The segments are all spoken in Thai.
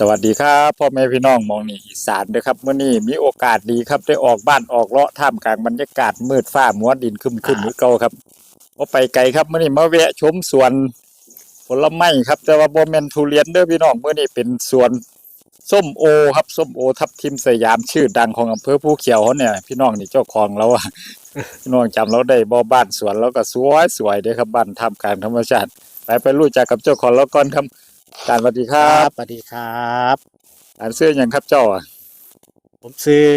สวัสดีครับพ่อแม่พี่น้องหมองนี่อีสานเด้อครับเมื่อนี้มีโอกาสดีครับได้ออกบ้านออกเลาะท่ามกลางบรรยากาศมืดฟ้ามัวดินครึมๆมือเก่าครับว่าไปไกลครับเมื่อนี้มาแวะชมสวนผลไม้ครับ แต่ว่าบ่แม่นทุเรียนเด้อพี่น้องเมื่อนี้เป็นสวนส้มโอครับส้มโอทับทิมสยามชื่อดังของอำเภอภูเขียวเขาเนี่ย พี่น้องนี่เจ้าของเราอะพี่น้องจำเราได้บ่บ้านสวนแล้วก็สวยสวยๆเด้อครับบ้านท่ามกลางธรรมชาติไปไปรู้จักกับเจ้าของแล้วก่อนครับ การสวัสดีคครัรับบสวัสดีครับอ่านเสื้อหยังครับเจ้าอะผมซื้อ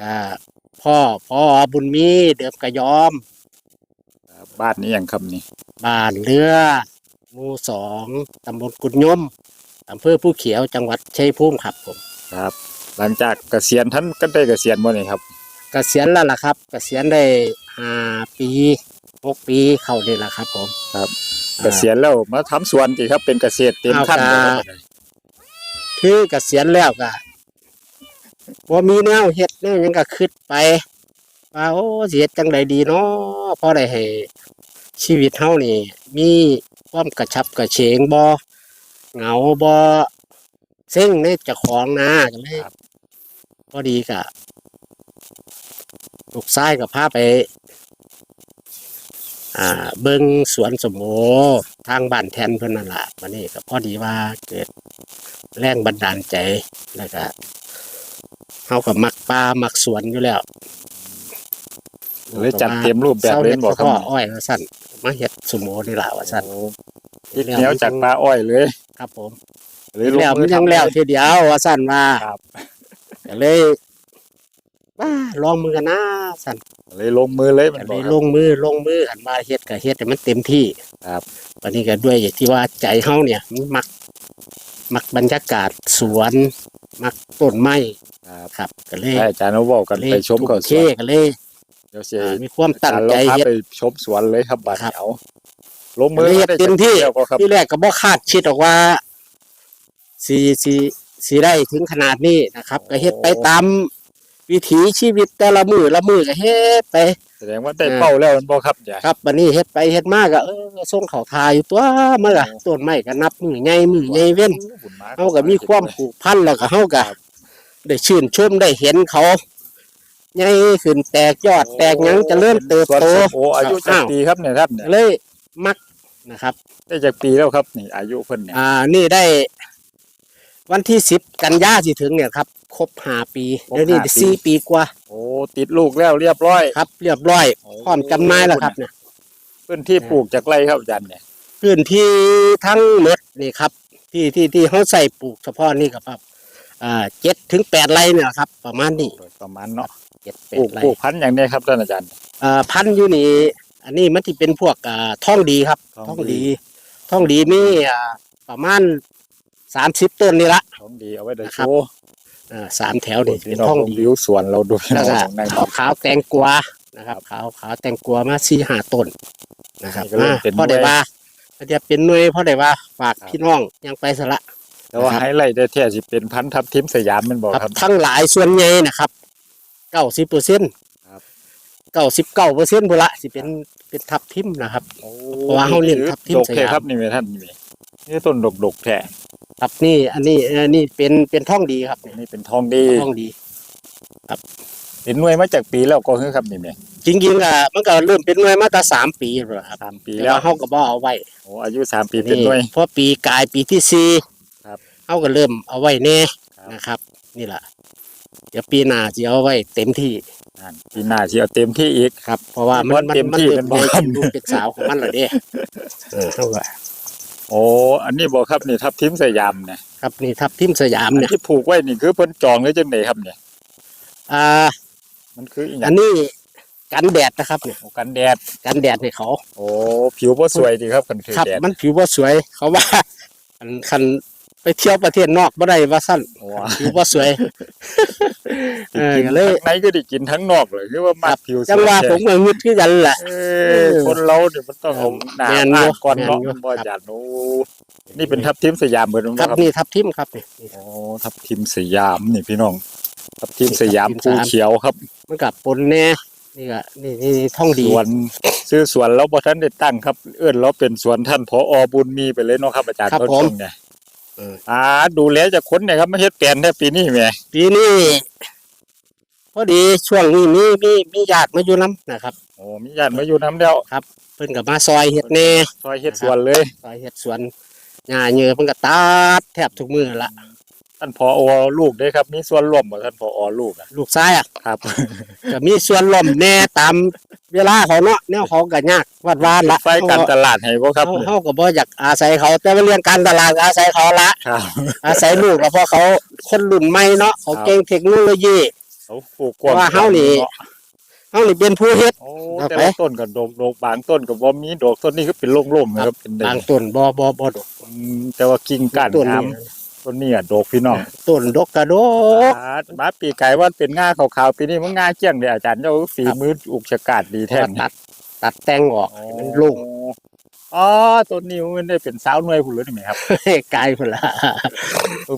อ่าพ่อพ่อบุญมีเดิมกระยอมบ้านนี้หยังครับนี่บ้านเรือหมู่สองตำบลกุดยมอำเภอผู้เขียวจังหวัดชัยภูมิครับผมครับ หลังจากเกษียณท่านก็ได้เกษียณบ่นี่ครับเกษียณแล้วล่ะครับ เกษียณได้ห้าปี หกปีเข้านี่แหละครับ ผมครับอ่าเกษียณแล้วมาทำสวนสิครับเป็นเกษตรเต็มขั้นเอาเลยคครัรับบคือเกษียณแล้วก็ว่ามีแนวเฮ็ดแนวหยังก็คิดไปว่าโอ้สิเฮ็ดจังใดดีเนาะพอได้ให้ชีวิตเฮานี่ มีความกระชับกระเฉงบ่เหงาบ่เซ็งในเจ้าของนะก็เลยพอดีกะลูกชายก็พาไป อ่าเบิ่งสวนสมโอทางบ้านแทนเพิ่นนั่นล่ะวันนี้ก็พอดีว่าเกิดแรงบันดาลใจแล้วก็เขากับมักป่ามักสวนอยู่แล้วเลยจัดเต็มรูปแบบเลยบอกครับพ่ออ้อยว่าสั่นมาเฮ็ดสมโอนี่ล่ะว่าสั่นโอ้อีกเหนียวจากปลาอ้อยเลย ครับผมเลยลงแล้วมืมัอนยังทำแล้วเลยทีเดียวว่าสั่นว่าครับก็เลยว่า ลองมือกันนะสั่นเลยลงมือเลยมันก็บเลอกยคลรับงมือลงมืออันว่าเฮ็ดก็เฮ็ดให้มันเต็มที่ครับ วันนี้ก็ด้วยที่ว่าใจเฮาเนี่ยมันมัก มักบรรยากาศสวน มักต้นไม้ครับครับก็เลยให้อาจารย์เอาบอกกันไปชมก่อนสเควนก็เลยเดี๋ยวเสียอ่ามีความตั้งใจอาจารย์เราพาเฮ็ด ไปชมสวนเลยครับบัดครับเหนียวลงมือเฮ็ดได้เต็มที่เดียวก็ครับที่แรกก็บ่คาดคิดออกว่าสีสีสีได้ถึงขนาดนี้นะครับ ก็เฮ็ดไปตาม วิถีชีวิตแต่ละมือละมือก็เฮ็ดไป แสดงว่าได้เป้าแล้วมันบอกครับอย่าครับบัดนี้เฮ็ดไปเฮ็ดมาก็เออส่งเขาทายอยู่ตัวมาล่ะต้นไม้ก็นับมือใหญ่มือใหญ่เว้นบุญมเฮาก็มีความผูกพันแล้วก็เฮาก็ได้ชื่นชมได้เห็นเขาใหญ่ขึ้นแตกยอดแตกหยังเจะเริ่มเติบโตโอ้อายุจากปีครับเนี่ยท่านเนี่ยเลยมักนะครับ ได้จากปีแล้วครับนี่อายุเพิ่นเนี่ยอ่านี่ได้ วันที่สิบกันยาสิถึงเนี่ยครับครบห้าปีเดี๋ยวนี้ได้สี่ปีกว่าโอ้ติดลูกแล้วเรียบร้อย ครับ เรียบร้อยพร้อมจำหน่ายแล้วครับเนี่ยพื้นที่ปลูกจากไรครับอาจารย์เนี่ยพื้นที่ทั้งหมดนี่ครับ ที่ที่ที่เขาใส่ปลูกเฉพาะนี่ก็ครับอ่าเจ็ดถึงแปดไร่เนี่ยครับ ประมาณนี้โดยประมาณเนาะเจ็ดแปปลูดกไร่ปลูกพันธุ์อย่างเนี้ยครับท่านอาจารย์ อ่าพันธุ์อยู่นี่อันนี้มันที่เป็นพวกอ่าท่องดีครับท่ท่อองงดีดี ท่องดีนี่อ่าประมาณ สามสิบต้นนี่ละของดีเอาไว้เดี๋ยวนะคโชรับว์อ่าสามแถวนี่พี่เป็นน้องท่องลงดีวิวสวนเราดูพี่น้แล้วองก็ข้างในขาวขาวแตงกวานะครับขาวขาวแตงกวามาสี่ห้าต้นนะครับนี่ก็เริ่มมาเป็นพอได้หน่วยว่าก็จะเป็นหน่วยพอได้ว่าฝากครับพี่น้องยังไปสละแต่ว่านะครับไฮไลท์ได้แท้สิเป็นพันธุ์ทับทิมสยามแมันบอกครับครับ ทั้งหลายส่วนใหญ่นะครับเก้าสิบเปอร์เซ็นต์ครับเก้าสิบเก้าเปอร์เซ็นต์พุ่นละสิเป็นเป็นทับทิมนะครับโอ้เพราะว่าเขาเรียนทับทิมดกสแท้ยามครับนี่แม่ท่านนี่แม่นี่ต้นดกดกๆแท้ ครับนี่อันนี้อันนี้เป็นเป็นท่องดีครับนี่เป็นทองดีท่องดี เป็นหน่วยมาจากปีแล้วก็คือครับนี่แม่จริงๆอะมันก็เริ่มเป็นหน่วยมาตั้งสามปีแล้วครับสามปีแต่แล้วว่าเขาก็บ่เอาไว้โอ้อายุสามปีเป็นหน่วยพอปีกลายปีที่สี่ครับเขาก็เริ่มเอาไว้แน่ครับ นะครับ นี่แหละเดี๋ยวปีหน้าจะเอาไว้เต็มที่อ่านปีหน้าสิเอาเต็มที่อีก ครับ เพราะว่ามันมันมันเต็มมันที่เริ่มเป็นบ่ได้เป็นลูกเป็นสาวของมันแล้วเด้เออเขาก็ โอ้อันนี้บอกครับนี่ทับทิมสยามเนี่ยครับนี่ทับทิมสยามอันเนี่ยที่ผูกไว้นี่คือเพิ่นจองหรือจังไดครับเนี่ยอ่า มันคืออีหยัอังนนี้กันแดดนะครับเนี่ยโอ้กันแดดกันแดดให้เขา โอ้ผิวบ่สวยดีครับกันคือครับแดดมันผิวว่าสวยเขาว่าคันคัน ไปเที่ยวประเทศนอกบ่ได้ว่าสั้นโอ้ผิวว่าสวยเออกินก็เลยทั้งในก็ได้กินทั้งนอกเลยคือว่ามัดผิวสวยจังว่าผมก็งึดคือกันแหละ เออคนเราเนี่ยมันต้องเอาหน้าแม่นอยู่อ่านก่อนเนาะแม่นอยู่มันบ่จัดโอ้นี่เป็นทับทิมสยามเบิ่นครับครับนี่ทับทิมครับนี่ โอ้ทับทิมสยามนี่พี่น้องทับทิมสยามทับทิมสภูยาม เขียวครับมันกับปนแน่นี่ก็นี่นี่นี่ท่องดีสวนซื้อสวนเราบ่ทันได้ตั้งครับ เอื้อนเราเป็นสวนท่านผอบุญมีไปเลยเนาะครับอาจารย์ครับต้นผมช่วงเนี่ยเอออ่าดูแลจากคนเนี่ยครับไม่เฮ็ดแปลนแท้ปีนี้แหม่ปีนี้พอดีช่วงนี้มีมีมีญาติมาอยู่น้ำนะครับ โอ้มีญาติมาอยู่น้ำแล้วเพิ่นกับมาซอยเฮ็ดแหน่ซอยเฮ็ดสวนเลยซอยเฮ็ดสวนหญ้าเหยื่อเพิ่นก็ตัดแทบทุกมื้อละ ท่านพออลูกเด้ครับ มีส่วนร่วมบ่ท่านพออลูกอะลูกชายอะครับ ก็มีส่วนร่วมแหน่ตามเวลาเขาเนาะแนวเขาก็ยากวัดวานละไฟการตลาดให้บ่ครับเฮาเฮาก็บ่อยากอาศัยเขา แต่ว่าเรื่องการตลาดก็อาศัยเขาละ ครับ อาศัยลูกก็เพราะเขาคนรุ่นใหม่เนาะเขาครับ เก่งเทคโนโลยี เขาปลูกกว้างว่าเฮานี่เฮานี่เป็นผู้เฮ็ด โอ้เอาแต่ไปละต้นก็ดกดกบางต้นก็บ่มีดอกต้นนี้ก็เป็นโล่งๆนะครับเป็นได้บางต้นบ่บ่บ่ดกอืมแต่ว่ากิ่งก้านต้นงามนี้ ต้นนี้อะดกพี่น้องต้นดกกระโดกอ่ามาปีไก่ว่าเป็นง่าขาวๆปีนี้มันง่าเจี้ยงเลยอาจารย์เจ้าฝีมืออุกชะกาดดีเพแท้ราะว่าตัด ตัดแต่งออกให้มันโล่งอ๋อต้นนี้มันได้เป็นสาวหน่วยผู้หรือนี่ไหมครับให้กลายพุ่นละ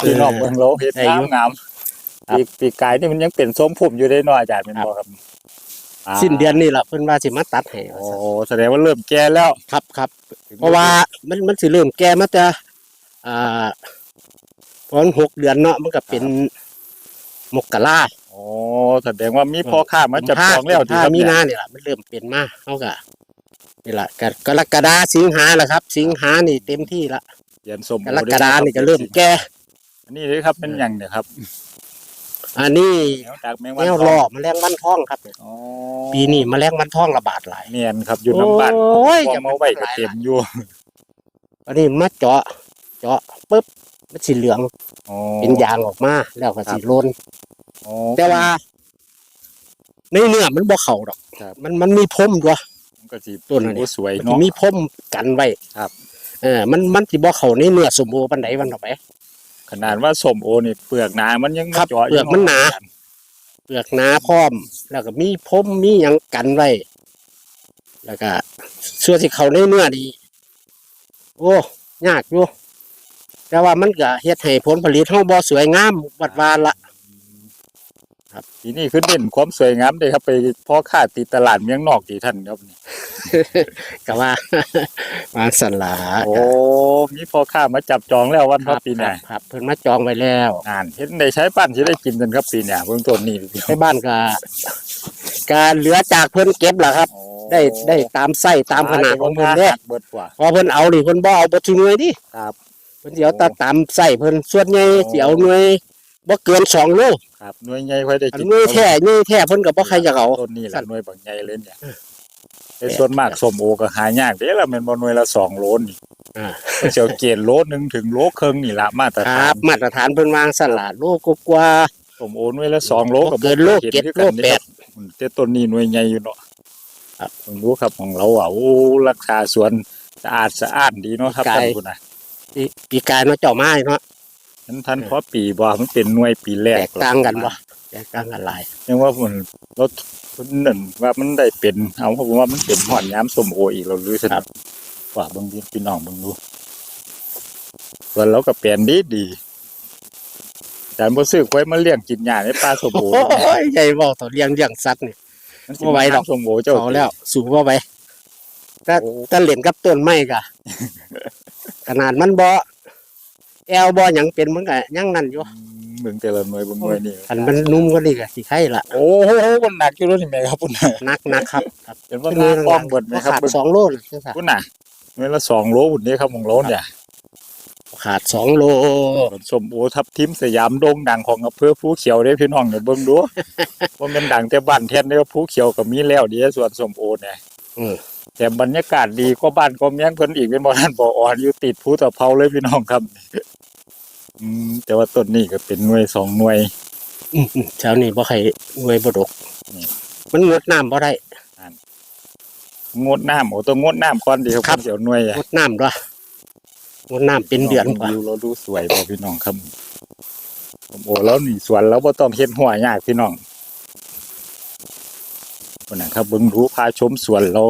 พี่น้องเมืองเราเห็นได้อยู่งามงามปีปีไก่นี่มันยังเป็นส้มผมอยู่ได้เน้อยอาจารย์เป็นบ่ครับาสิ้นเดือนนี่ล่ะเพิ่นว่าสิมาตัดให้โอ้แสดงว่าเริ่มแก่แล้ว ครับครับ เพราะว่ามันมันสิเริ่มแก่มาแต่อ่าต อนหกเดือนเนาะมันก็เป็นมกราโอ้แสดงว่ามีพ่อค้ามาจับจองแล้วที่ถ้าครับมีเนี่ยนาเนี่ยล่ะมันเริ่มเป็นมาเฮาก็นี่ล่ะกกรกฎาสิงหาล่ะครับ สิงหานี่เต็มที่ละเรียนส้มกรกฎานี่ก็เริ่มแก่อันนี้เลยครับเป็นหยังเนี่ยครับ อันนี้แนวจากแมงแนวันวทรอองแมลงวันทองครับอ๋อปีนี้แมลงวันทองระบาดหลายเนียนครับอยู่น้ำบ้านโอ้ยพอมาไว้ก็เต็มอยู่อันนี้มาเจาะ เจาะปุ๊บ มันสีเหลืองอ๋อเป็นยางออกมาแล้วก็สีโลนอ๋อแต่ว่า ในเนื้อมันบ่เข้าดอกครับมันมันมีพรมด้วย มันก็สิต้นอันนี้ โอ้สวยมันเนาะสิมีพรมกันไว้ครับ เออมันมันสิบ่เข้าในเนื้อสมบูรณ์ปานใดวันต่อไป ขนาดว่าส้มโอนี่เปลือกหนามันยังครับเจาะเปลือกมันหนา เปลือกหนาพร้อม แล้วก็มีพรมมีหยังกันไว้ แล้วก็ส่วนที่เข้าในเนื้อนี่โอ้ยากอยู่ แต่ว่ามันก็เฮ็ดให้ผลผลิตเฮาบ่สวยงามวัดวานละทีนี้คือเด่นความสวยงามเลยครับ ไปพ่อค้าติดตลาดเมียงนอกที่ท่านครับนี่ก็ว่ามาสลาโอ้มีพ่อค้ามาจับจองแล้ววันคครัรับบปีหครัน้าบครับเพิ่นมาจองไว้แล้วอ่านเห็นได้ใช้ปั้นสิได้กินกันครับปีหน้าเบื้องต้นนี่ในบ้านก็การเหลือจากเพิ่นเก็บล่ะครับโอ้ได้ได้ตามไส้ตามขนาดของเพิ่นเด้หักเบิดกว่าพอเพิ่นเอานี่เพิ่นบ่เอาบ่ทุกหน่วยดิครับเพิ่นสิเอาแต่ตามไส้เพิ่นส่วนใหญ่สิเอาหน่วยบ่เกิน2โลครับหน่วยใหญ่ค่อยได้อันกินหน่วยแท้หน่วยแท้เพิ่นก็บ่ใครอยากเอาต้นนี่แหสั่ละนหน่วยบางใหญ่เลยเนี่ยเออแต่ส่วนมากส้มโอก็หายากเด้ละแม่นบ่หน่วยละสองโลนี่อ่าก็เสียวเกณฑ์โลนึงถึงโลครึ่งนี่ละมาตรคฐารันบมาตรฐานเพิ่นวางสลาดโลกกว่าส้มโอหน่วยละสองโลกับเกินโลห็เจ็ดคือกันโลแปดนี่ครับแต่ต้นนี้หน่วยใหญ่อยู่เนาะครับผมรู้ครับของเราอะโอ้รักษาสวนสะอาดสะอ้านดีเนาะครับไกลท่านผู้นะ ปีปีกายเนาะเจ้าไม้เนาะนั้นท่านเพราะปีบ่มันเป็นหน่วยปีแรแตกกต่างกันบ่แตกต่างกันหลายยังว่ามันเราเพิ่นนั่นว่ามันได้เป็นเอาเพราะว่ามันเป็นหอนย้ำส้มโออีกเรารู้สึกว่าเบางทีพี่น้องเบางดูส่วนเราก็เปลี่ยนดีดีอาจารย์บ่ซื้อไว้มาเลี้ยงกินหญ้าในป่าส้มโอโอ้ยใหญ่เว้าต่อเลี้ยงเลี้ยงสัตว์นี่มันสิบ่ไหวดอกส้มโอเจ้าเอาแล้ว สูงว่าไปแต่โอ้แต่เล่นกับต้นไม้กะ ขนาดมันบ่แอลบ่หยังเป็นมันก็ยังนั่นอยู่เบิ่งแต่ละหน่วยเบิ่งหน่วยนี่อันมันนุ่มกว่านี้ก็สิไข่ละโอ้โหมันหนักอยู่แล้วนี่แม่ครับพุ่นน่ะนักนักครับครับเป็นว่าหน้ากล้องเบิดไหมครับขาดเบิ่งสองโลเลยจังซั่นพุ่นน่ะหน่วยละสองโลพุ่นนี้ครับของเราเนี่ยขาดสองโลส้มโอทับทิมสยามโด่งดังของอำเภอภูเขียวเด้พี่น้องเนี่ยเบิ่งดูว่ามันดังแต่บ้านแท้เด้อภูเขียวก็มีแล้วเดียวส่วนส้มโอเนี่ยอืม แต่บรรยากาศดีกว่าบ้านก็เมียงเพิ่นอีกเป็นบ่ท่านบ่อ่อนอยู่ติดภูตะเภาเลยพี่น้องครับ อืมแต่ว่าต้นนี้ก็เป็นหน่วยสองหน่วยอืมๆแถวนี้บ่ใครหน่วยบ่ดกนี่มันงดน้ำบ่ได้ งดน้ำโอ้ต้องงดน้ำก่อนดีครับครับเดี๋ยวหน่วยอะงดน้ำด้วยงดน้ำเป็นเดือนกว่าวิวเราดูสวยบ่พี่น้องครับส้มโอแล้วนี่สวนเราบ่ต้องเฮ็ดหัวยากพี่น้อง คนนั้นครับเบิ่งดูพาชมสวนเรา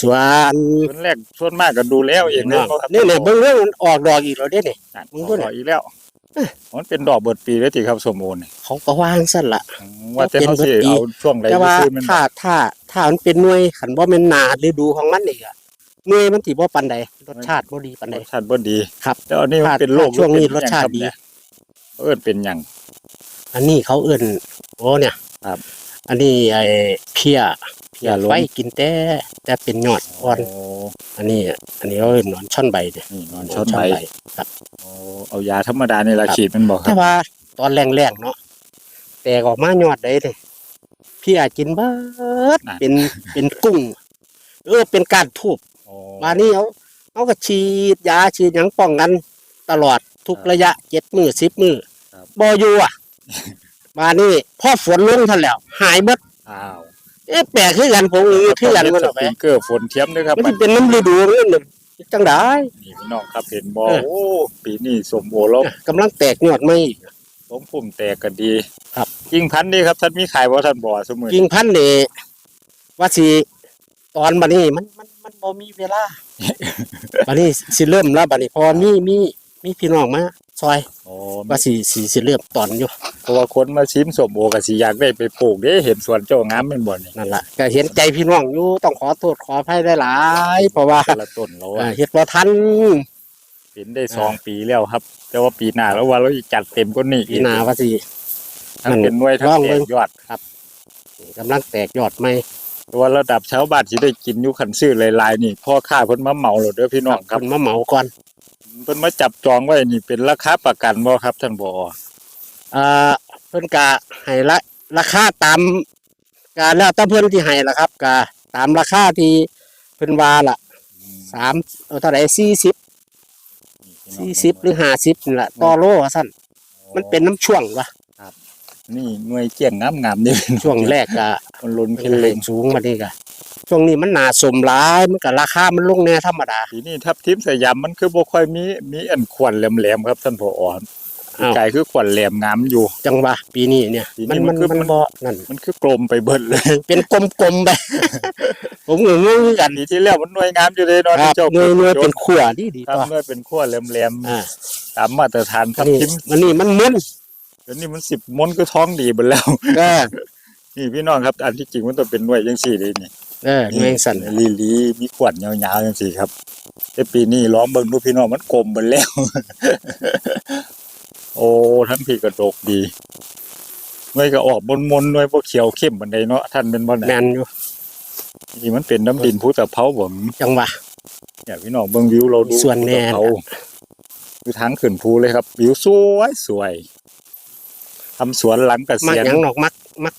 สวนส่วนแรกส่วนมากก็ดูแล้วเองเลยครับนี่เนี่ยเบิ่งเรื่องมันออกดอกอีกแล้วเด้นี่นั่นมึงดูอดิอกอีกแล้วมันเป็นดอกเบิดปีแล้วติครับสมโอนี่เขาก็วางซั่นล่ะอืมว่าแต่เขาสิเป็นเบิดปีเอาช่วงไหนแต่ไปว่าซื้อมันถ้าถ้าถ้ามันเป็นหน่วยขันบ่แม่นหนาฤดูของมันอีกอะเมื่อยมันสิบ่ปานใดรสชาติบ่ดีปานใดรสชาติบ่ดีครับแล้วอันนี้มันเป็นโรคถ้าช่วงนี้รสชาติดีหอเป็นหยังครับเนี่ยเอิ้นเป็นหยังอันนี้เขาเอื้นโอ้เนี่ยครับ อันนี้ไอ้เพียเพียเพี้ยล้มไฟกินแต่แต่เป็นยอดอ่อนโอ้อันนี้ อันนี้เขาเอื้นหนอนช่อนใบเนี่ยนี่นอนช้อนใบครับโอ้เอายาธรรมดานี่ละครับฉีดมันบอกคแต่รับว่าตอนแรงๆเนาะแตกออกมายอดได้เลยเพียกินเบิดเป็นเป็นกุ้ง เออเป็นการทูบโอ้มานี่เอาเอาก็ฉีดยาฉีดหยังป้องกัน ตลอดทุกครับระยะเจ็ดมือสิบมือครับบอยู่อะ มานี่พอฝนลงทันแล้ว หายหมดอ้าวเอ๊ะแปลกคือกันผมนี่คือกันมัมันสเอาไปปริงเกอร์ฝนเทียมด้วยครับมันสิเป็นน้ำฤดูนี่นึงจังได้นี่พี่น้องครับเห็นบ่เออโอ้ปีนี้สมโอแล้วกำลังแตกยอดไม่อีกสมพุ่มแตกก็ดี ครับกิ่งพันธุ์นี่ครับท่านมีขายบ่ท่านบ่สมือกิ่งพันธุ์นี่ว่าสิตอนบัดนี้มันมันมันบ่มีเวลาบัดนี้สิเริ่มแล้วบัดนี้พอมีมีมีพี่น้องมาซอยโอ้ว่าสิสิสิเริ่มตอนอยู่เพ ราะว่าคนมาชิมสมโอก็สิอยากได้ไปปลูกเด้เห็นสวนเจ้างามแม่นบ่นี่นั่นล่ะก็เห็นใจพี่น้องอยู่ต้องขอโทษขออภัยได้หลายๆเพราะว่าแต่ละต้นเราเอ่อะอเฮ็ดบ่ทันเป็นได้สองปีแล้วครับ แต่ว่าปีหน้าแล้วว่าเราจะจัดเต็มกว่านี้ปีหน้าว่าสิ ทั้งเป็นหน่วยทั้งลองแตเบิ่กงยอดกำลังแตกยอดใหม่ตัวระดับชาวบ้านสิได้กินอยู่คันซื้อหลายๆนี่พ่อค้าเพิ่นมาเหมาโลดเด้อพี่น้องครับเพิ่นมาเหมาก่อนเพิ่นมาจับจองไว้นี่เป็นราคาประกันบ่ครับท่านผอ อ่าเพิ่นก็ให้ละราคาตามกาแล้วแต่เพิ่นที่ให้ล่ะครับก็ตามราคาที่เพิ่นว่าล่ะสามเออเท่าไหร่สี่สิบสี่สิบหรือห้าสิบนี่ล่ะต่อโลว่าซั่นมันเป็นน้ำช่วงวะนี่หน่วยเกี่ยงงามๆนี่ช่วงแรกก็มันล้นเป็ขึ้นนเลเลยขสูงมานี่ก็ช่วงนี้มันหนาสมหลายมันก็ราคามันลงแน่ธรรมดาทีนี้ทับทิมสยามมันคือบ่ค่อยมีมีอันขวัญแหลมๆครับท่านผอ อ้าว ไก่คือขวัญแหลมงามอยู่ จังหวะปีนี้เนี่ย ปีนี้มันมัมันนคือมันมัน บ่นั่น มันคือกลมไปเบิดเลยเป็นกลมๆไป ผมก็งงกันปีที่แล้วมันหน่วยงามอยู่เลยเนาะครับที่เจ้าเนื้อเนื้อเป็นขั่วดีดีครับต่อหน่วยเป็นขั้วแหลมอ่าๆตามมาตรฐานทัอับนนี้ทิมมันนี่มันมึนเดี๋ยวนี้มันสิบมนก็ท้องดีเบิดแล้วก็นี่พี่น้องครับ อันที่จริงมันต้องเป็นหน่วยจังซี่เลยนี่ เออเนื้อสั่นลีลีมีขวัญยาวๆจังซี่ครับแต่ปีนี้ร้องเบิ่งดูพี่น้องมันกลมเบิดแล้ว โอ้ทั้งพี่กระดกดีหน่วยก็ออกมนๆหน่วยบ่เขียวเข้มบันไดเนาะท่านเป็นบ่แมได้นอยู่นี่มันเป็นน้ำดินภูตะเภาบ่มจังหวะเนี่ยพี่น้องเบิ่งวิวเราดูส่วนแน่ภูตะเภาคือทางขึ้นภูเลยครับ วิวสวยสวยทำสวนหลังเกมักษียณหยังหนอกมักมัก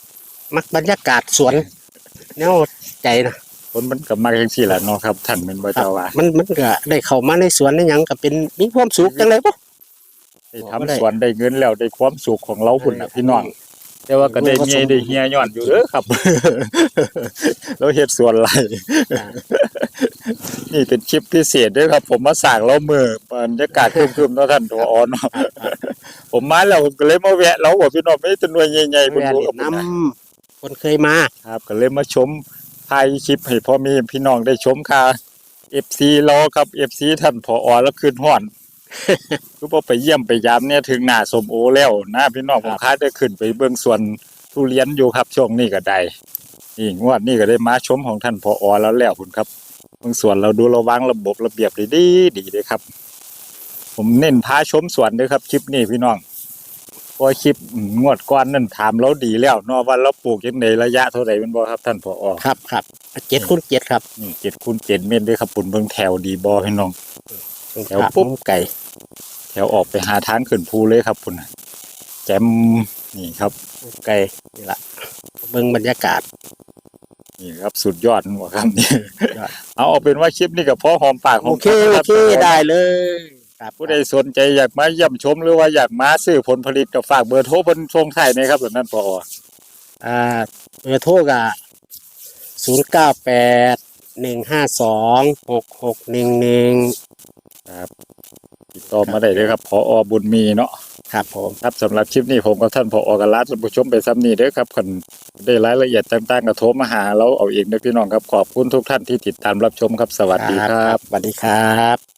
มักบรรยากาศสวนแนวใจนะคนมันก็มาจังซี่แหละเนาะครับท่านเป็นบ่ครับเจ้าว่ามันมันก็ได้เข้ามาในสวนในหยังก็เป็นมีความสุขจังเลยปะ ได้บอกทำบ่ได้สวนได้เงินแล้วได้ความสุขของเราพุ่นน่ะพี่น้องแต่ว่าก็ได้เมียได้เฮียย้อนอยู่เด้อครับเราเฮ็ดสวนไรนี่เป็นคลิปพิเศษเด้วยครับ ผมมาสร้างเรามือบรรยากาศครึมๆเนาะท่านตัวอ่อนเนาะผมมาแล้วผมก็เลยมาแวะเราว่าพี่น้องไม่ได้หน่วยใหญ่ๆแมเพิ่นนรู้นี่กับผมน้นะำคนเคยมาครับ ก็เลยมาชมถ่ายคลิปให้พ่อแมีพี่น้องได้ชมค่ะ FC รอครับ FC ท่านผอแล้วคืนฮ้อน คือพอไปเยี่ยมไปยามเนี่ยถึงหน้าสมโอแล้วนะพี่น้องผมคาดได้ขึ้นไปเบื้องส่วนทุเรียนอยู่ครับช่วงนี้ก็ได้นี่งวดนี้ก็ได้มาชมของท่านพออแล้วแล้วคุณครับเบื้องส่วนเราดูระวังระบบระเบียบดีดีดีเลยครับ ผมเน้นพาชมสวนด้วยครับคลิปนี้พี่น้องเพราะคลิปงวดก่อนนั่นถามเราดีแล้วเนาะว่าเราปลูกยังในระยะเท่าไหร่เป็นบ่ครับ ท่านพออครับครับเจ็ดคูณเจ็ดครับนี่เจ็ดคูณเจ็ดเมตรด้วยครับปุ่นเบื้องแถวดีบอพี่น้องแถวครับปุ๊บมุมไก่ แถวออกไปหาทางขึ้นภูเลยครับคุณน่ะแจมนี่ครับมุมไก่นี่ละเบิ่งบรรยากาศ นี่ครับสุดยอดหัวครับนี่ยอดเอาเอาเป็นว่าคลิปนี้กับพ่อหอมปากหโออมเคคำโอรับเคได้เลยครับผู้ใดสนใจอยากมาเยี่ยมชมหรือว่าอยากมาซื้อผลผลิตกับฝากเบอร์โทรเพิ่นทรงไทายนะครับแบบนั้นพออ่าเบอร์โทรก็ศูนย์เก้าแปดหนึ่งห้าสองหกหกหนึ่งหนึ่ง ติดต่อมาได้เลยครับพอบุญมีเนาะครับผมครับสำหรับคลิปนี้ผมกับท่านพอกับลาท่านผู้ชมไปซ้ำนี้เด้อครับคันได้รายละเอียดต่างๆก็โทรมาหาเราเอาเองเด้อพี่น้องครับขอบคุณทุกท่านที่ติดตามรับชมครับสวัสดีครับสวัสดีครับ